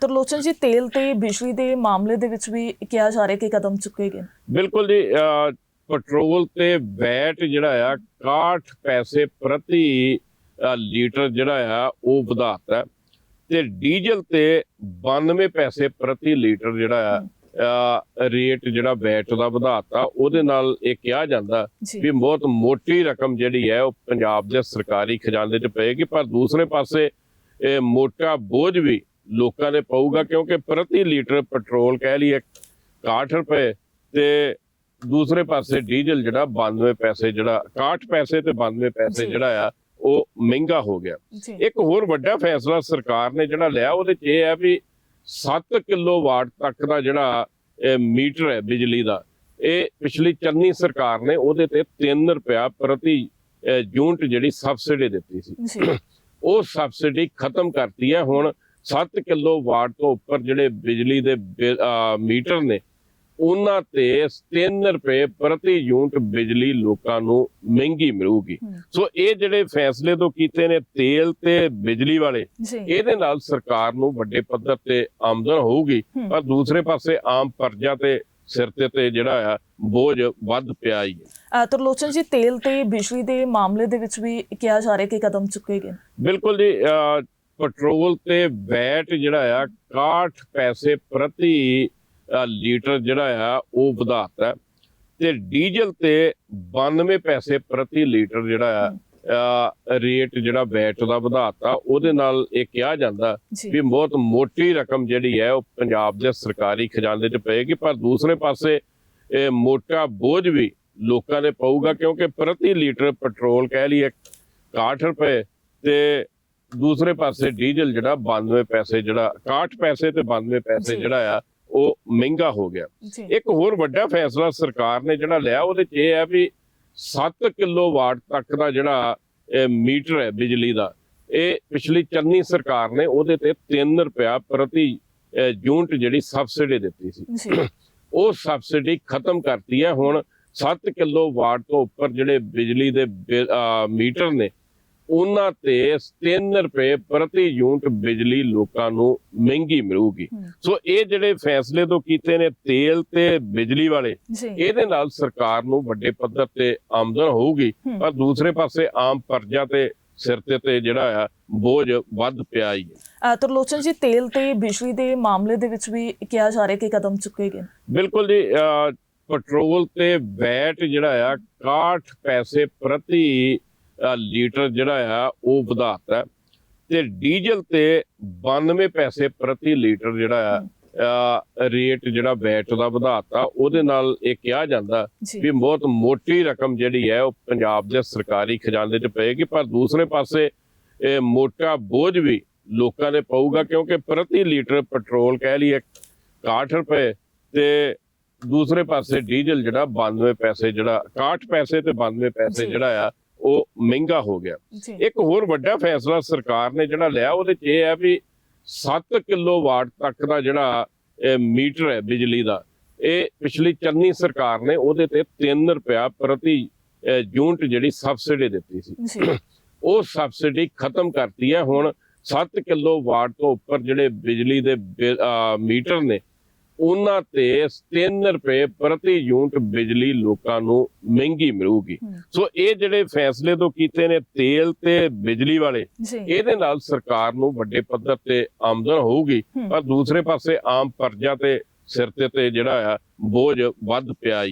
ਤਰਲੋਚਨ ਜੀ ਤੇਲ ਤੇ ਬਿਜਲੀ ਦੇ ਮਾਮਲੇ ਦੇ ਵਿੱਚ ਵੀ ਕਿਹਾ ਜਾ ਰਿਹਾ ਕਿ ਕਦਮ ਚੁੱਕੇ ਗਏ। ਬਿਲਕੁਲ ਜੀ ਪੈਟਰੋਲ ਤੇ ਵੈਟ ਜਿਹੜਾ ਆ 61 ਪੈਸੇ ਪ੍ਰਤੀ ਲੀਟਰ ਜਿਹੜਾ ਆ ਉਹ ਵਧਾਤਾ ਤੇ ਡੀਜ਼ਲ ਤੇ 92 ਪੈਸੇ ਪ੍ਰਤੀ ਲੀਟਰ ਜਿਹੜਾ ਆ ਰੇਟ ਜਿਹੜਾ ਵੈਟ ਦਾ ਵਧਾਤਾ ਉਹਦੇ ਨਾਲ ਇਹ ਕਿਹਾ ਜਾਂਦਾ ਵੀ ਬਹੁਤ ਮੋਟੀ ਰਕਮ ਜਿਹੜੀ ਹੈ ਉਹ ਪੰਜਾਬ ਦੇ ਸਰਕਾਰੀ ਖਜ਼ਾਨੇ 'ਚ ਪਏਗੀ ਪਰ ਦੂਸਰੇ ਪਾਸੇ ਇਹ ਮੋਟਾ ਬੋਝ ਵੀ ਲੋਕਾਂ ਦੇ ਪਊਗਾ ਕਿਉਂਕਿ ਪ੍ਰਤੀ ਲੀਟਰ ਪੈਟਰੋਲ ਕਹਿ ਲਈਏ 61 ਰੁਪਏ ਤੇ ਦੂਸਰੇ ਪਾਸੇ ਡੀਜ਼ਲ ਜਿਹੜਾ 92 ਪੈਸੇ ਜਿਹੜਾ 61 ਪੈਸੇ ਤੇ 92 ਪੈਸੇ। ਜਿਹੜਾ ਆ ਉਹ ਮਹਿੰਗਾ ਹੋ ਗਿਆ। ਇੱਕ ਹੋਰ ਵੱਡਾ ਫੈਸਲਾ ਸਰਕਾਰ ਨੇ ਜਿਹੜਾ ਲਿਆ ਉਹਦੇ 'ਚ ਇਹ ਹੈ ਵੀ 7 ਕਿਲੋਵਾਟ ਤੱਕ ਦਾ ਜਿਹੜਾ ਇਹ ਮੀਟਰ ਹੈ ਬਿਜਲੀ ਦਾ ਇਹ ਪਿਛਲੀ ਚੰਨੀ ਸਰਕਾਰ ਨੇ ਉਹਦੇ ਤੇ 3 ਰੁਪਿਆ ਪ੍ਰਤੀ ਯੂਨਿਟ ਜਿਹੜੀ ਸਬਸਿਡੀ ਦਿੱਤੀ ਸੀ। ਉਹ ਸਬਸਿਡੀ ਖਤਮ ਕਰਤੀ ਹੈ ਹੁਣ 7 ਕਿਲੋਵਾਟ ਤੋਂ ਉੱਪਰ ਜਿਹੜੇ ਬਿਜਲੀ ਦੇ ਮੀਟਰ ਨੇ ਉਹਨਾਂ ਤੇ 3 ਰੁਪਏ ਪ੍ਰਤੀ ਯੂਨਿਟ ਬਿਜਲੀ ਲੋਕਾਂ ਨੂੰ ਮਹਿੰਗੀ ਮਿਲੂਗੀ। ਸੋ ਇਹ ਜਿਹੜੇ ਫੈਸਲੇ ਤੋਂ ਕੀਤੇ ਨੇ ਤੇਲ ਤੇ ਬਿਜਲੀ ਵਾਲੇ ਇਹਦੇ ਨਾਲ ਸਰਕਾਰ ਨੂੰ ਵੱਡੇ ਪੱਧਰ ਤੇ ਆਮਦਨ ਹੋਊਗੀ। ਪਰ ਦੂਸਰੇ ਪਾਸੇ ਆਮ ਪ੍ਰਜਾ ਤੇ ਸਿਰ ਤੇ ਤੇ ਜਿਹੜਾ ਆ ਬੋਝ ਵੱਧ ਪਿਆ ਹੀ ਹੈ ਤਰਲੋਚਨ ਜੀ ਤੇਲ ਤੇ ਬਿਜਲੀ ਦੇ ਮਾਮਲੇ ਦੇ ਵਿੱਚ ਵੀ ਕਿਹਾ ਜਾ ਰਿਹਾ ਕਿ ਕਦਮ ਚੁੱਕੇ ਗਏ। ਬਿਲਕੁਲ ਜੀ ਪੈਟਰੋਲ ਤੇ ਵੈਟ ਜਿਹੜਾ ਆ 61 ਪੈਸੇ ਪ੍ਰਤੀ ਲੀਟਰ ਜਿਹੜਾ ਆ ਉਹ ਵਧਾਤਾ ਤੇ ਡੀਜ਼ਲ ਤੇ 92 ਪੈਸੇ ਪ੍ਰਤੀ ਲੀਟਰ ਜਿਹੜਾ ਆ ਰੇਟ ਜਿਹੜਾ ਵੈਟ ਦਾ ਵਧਾਤਾ ਉਹਦੇ ਨਾਲ ਇਹ ਕਿਹਾ ਜਾਂਦਾ ਵੀ ਬਹੁਤ ਮੋਟੀ ਰਕਮ ਜਿਹੜੀ ਹੈ ਉਹ ਪੰਜਾਬ ਦੇ ਸਰਕਾਰੀ ਖਜ਼ਾਨੇ 'ਚ ਪਏਗੀ ਪਰ ਦੂਸਰੇ ਪਾਸੇ ਇਹ ਮੋਟਾ ਬੋਝ ਵੀ ਲੋਕਾਂ ਦੇ ਪਊਗਾ ਕਿਉਂਕਿ ਪ੍ਰਤੀ ਲੀਟਰ ਪੈਟਰੋਲ ਕਹਿ ਲਈਏ 61 ਰੁਪਏ ਤੇ ਦੂਸਰੇ ਪਾਸੇ ਡੀਜ਼ਲ ਜਿਹੜਾ 92 ਪੈਸੇ ਜਿਹੜਾ 61 ਪੈਸੇ ਤੇ 92 ਪੈਸੇ। ਜਿਹੜਾ ਆ ਉਹ ਮਹਿੰਗਾ ਹੋ ਗਿਆ। ਇੱਕ ਹੋਰ ਵੱਡਾ ਫੈਸਲਾ ਸਰਕਾਰ ਨੇ ਜਿਹੜਾ ਲਿਆ ਉਹਦੇ 'ਚ ਇਹ ਹੈ ਵੀ 7 ਕਿਲੋਵਾਟ ਤੱਕ ਦਾ ਜਿਹੜਾ ਮੀਟਰ ਹੈ ਬਿਜਲੀ ਦਾ ਇਹ ਪਿਛਲੀ ਚੰਨੀ ਸਰਕਾਰ ਨੇ ਉਹਦੇ ਤੇ 3 ਰੁਪਿਆ ਪ੍ਰਤੀ ਯੂਨਿਟ ਜਿਹੜੀ ਸਬਸਿਡੀ ਦਿੱਤੀ ਸੀ। ਉਹ ਸਬਸਿਡੀ ਖਤਮ ਕਰਤੀ ਹੈ। ਹੁਣ 7 ਕਿਲੋਵਾਟ ਤੋਂ ਉੱਪਰ ਜਿਹੜੇ ਬਿਜਲੀ ਦੇ ਮੀਟਰ ਨੇ ਉਹਨਾਂ ਤੇ 3 ਰੁਪਏ ਪ੍ਰਤੀ ਯੂਨਿਟ ਬਿਜਲੀ ਲੋਕਾਂ ਨੂੰ ਮਹਿੰਗੀ ਮਿਲੂਗੀ। ਸੋ ਇਹ ਜਿਹੜੇ ਫੈਸਲੇ ਤੋਂ ਕੀਤੇ ਨੇ ਤੇਲ ਤੇ ਬਿਜਲੀ ਵਾਲੇ ਇਹਦੇ ਨਾਲ ਸਰਕਾਰ ਨੂੰ ਵੱਡੇ ਪੱਧਰ ਤੇ ਆਮਦਨ ਹੋਊਗੀ। ਪਰ ਦੂਸਰੇ ਪਾਸੇ ਆਮ ਪ੍ਰਜਾ ਤੇ ਸਿਰ ਤੇ ਤੇ ਜਿਹੜਾ ਆ ਬੋਝ ਵੱਧ ਪਿਆ ਹੀ ਹੈ ਤਰਲੋਚਨ ਜੀ ਤੇਲ ਤੇ ਬਿਜਲੀ ਦੇ ਮਾਮਲੇ ਦੇ ਵਿੱਚ ਵੀ ਕਿਹਾ ਜਾ ਰਿਹਾ ਕਿ ਕਦਮ ਚੁੱਕੇ ਗਏ। ਬਿਲਕੁਲ ਜੀ ਪੈਟਰੋਲ ਤੇ ਵੈਟ ਜਿਹੜਾ ਆ 61 ਪੈਸੇ ਪ੍ਰਤੀ ਲੀਟਰ ਜਿਹੜਾ ਆ ਉਹ ਵਧਾਤਾ ਤੇ ਡੀਜ਼ਲ ਤੇ 92 ਪੈਸੇ ਪ੍ਰਤੀ ਲੀਟਰ ਜਿਹੜਾ ਆ ਰੇਟ ਜਿਹੜਾ ਵੈਟ ਦਾ ਵਧਾਤਾ ਉਹਦੇ ਨਾਲ ਇਹ ਕਿਹਾ ਜਾਂਦਾ ਵੀ ਬਹੁਤ ਮੋਟੀ ਰਕਮ ਜਿਹੜੀ ਹੈ ਉਹ ਪੰਜਾਬ ਦੇ ਸਰਕਾਰੀ ਖਜ਼ਾਨੇ 'ਚ ਪਏਗੀ ਪਰ ਦੂਸਰੇ ਪਾਸੇ ਇਹ ਮੋਟਾ ਬੋਝ ਵੀ ਲੋਕਾਂ ਦੇ ਪਊਗਾ ਕਿਉਂਕਿ ਪ੍ਰਤੀ ਲੀਟਰ ਪੈਟਰੋਲ ਕਹਿ ਲਈਏ 61 ਰੁਪਏ ਤੇ ਦੂਸਰੇ ਪਾਸੇ ਡੀਜ਼ਲ ਜਿਹੜਾ 92 ਪੈਸੇ ਜਿਹੜਾ 61 ਪੈਸੇ ਤੇ 92 ਪੈਸੇ। ਜਿਹੜਾ ਆ ਉਹ ਮਹਿੰਗਾ ਹੋ ਗਿਆ। ਇੱਕ ਹੋਰ ਵੱਡਾ ਫੈਸਲਾ ਸਰਕਾਰ ਨੇ ਜਿਹੜਾ ਲਿਆ ਉਹਦੇ 'ਚ ਇਹ ਹੈ ਵੀ 7 ਕਿਲੋਵਾਟ ਤੱਕ ਦਾ ਜਿਹੜਾ ਮੀਟਰ ਹੈ ਬਿਜਲੀ ਦਾ ਇਹ ਪਿਛਲੀ ਚੰਨੀ ਸਰਕਾਰ ਨੇ ਉਹਦੇ ਤੇ 3 ਰੁਪਿਆ ਪ੍ਰਤੀ ਯੂਨਿਟ ਜਿਹੜੀ ਸਬਸਿਡੀ ਦਿੱਤੀ ਸੀ। ਉਹ ਸਬਸਿਡੀ ਖਤਮ ਕਰਤੀ ਹੈ। ਹੁਣ 7 ਕਿਲੋਵਾਟ ਤੋਂ ਉੱਪਰ ਜਿਹੜੇ ਬਿਜਲੀ ਦੇ ਮੀਟਰ ਨੇ ਉਹਨਾਂ ਤੇ 3 ਰੁਪਏ ਪ੍ਰਤੀ ਯੂਨਿਟ ਬਿਜਲੀ ਲੋਕਾਂ ਨੂੰ ਮਹਿੰਗੀ ਮਿਲੂਗੀ। ਸੋ ਇਹ ਜਿਹੜੇ ਫੈਸਲੇ ਤੋਂ ਕੀਤੇ ਨੇ ਤੇਲ ਤੇ ਬਿਜਲੀ ਵਾਲੇ ਇਹਦੇ ਨਾਲ ਸਰਕਾਰ ਨੂੰ ਵੱਡੇ ਪੱਧਰ ਤੇ ਆਮਦਨ ਹੋਊਗੀ। ਪਰ ਦੂਸਰੇ ਪਾਸੇ ਆਮ ਪ੍ਰਜਾ ਤੇ ਸਿਰ ਤੇ ਤੇ ਜਿਹੜਾ ਆ ਬੋਝ ਵੱਧ ਪਿਆ ਹੈ